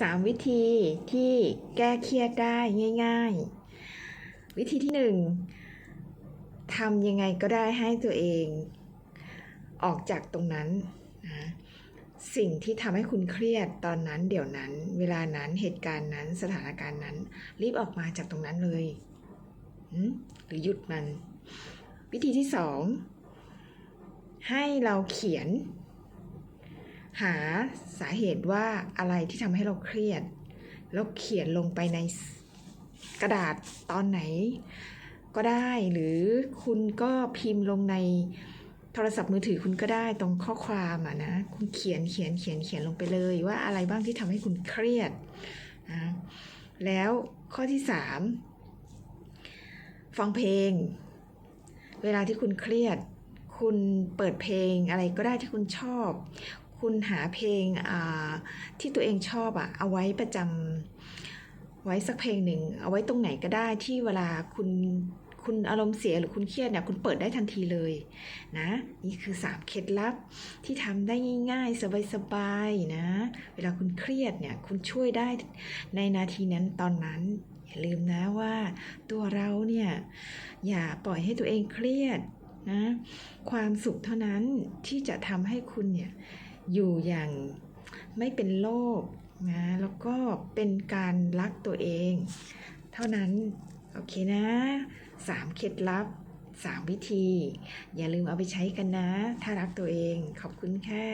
สามวิธีที่แก้เครียดได้ง่าย ๆ วิธีที่หนึ่งทำยังไงก็ได้ให้ตัวเอง ออกจากตรงนั้นนะสิ่งที่ทำให้คุณเครียดตอนนั้นเดี๋ยวนั้น เวลานั้นเหตุการณ์นั้นสถานการณ์นั้น รีบออกมาจากตรงนั้นเลยหืมหรือหยุดมัน วิธีที่สองให้เราเขียน หาสาเหตุว่าอะไรที่ทำให้เราเครียด แล้วเขียนลงไปในกระดาษตอนไหน ก็ได้หรือคุณก็พิมพ์ลงในโทรศัพท์มือถือคุณก็ได้ตรงข้อความอะนะคุณเขียนเขียนเขียนเขียนลงไปเลยว่าอะไรบ้างที่ทำให้คุณเครียดนะแล้วข้อที่สามฟังเพลง เวลาที่คุณเครียด คุณเปิดเพลงอะไรก็ได้ที่คุณชอบ คุณหาเพลงที่ตัวเองชอบอะเอาไว้ประจำไว้สักเพลงหนึ่ง เอาไว้ตรงไหนก็ได้ที่เวลาคุณคุณอารมณ์เสียหรือคุณเครียดเนี่ยคุณเปิดได้ทันทีเลยนะนี่คือสามเคล็ดลับที่ทำได้ง่ายๆ สบายๆนะ เวลาคุณเครียดเนี่ยคุณช่วยได้ในนาทีนั้นตอนนั้น อย่าลืมนะว่าตัวเราเนี่ยอย่าปล่อยให้ตัวเองเครียดนะความสุขเท่านั้นที่จะทำให้คุณเนี่ย อยู่อย่างไม่เป็นโรคนะแล้วก็เป็นการรักตัวเอง เท่านั้น โอเคนะสามเคล็ดลับสามวิธี อย่าลืมเอาไปใช้กันนะ ถ้ารักตัวเองขอบคุณค่ะ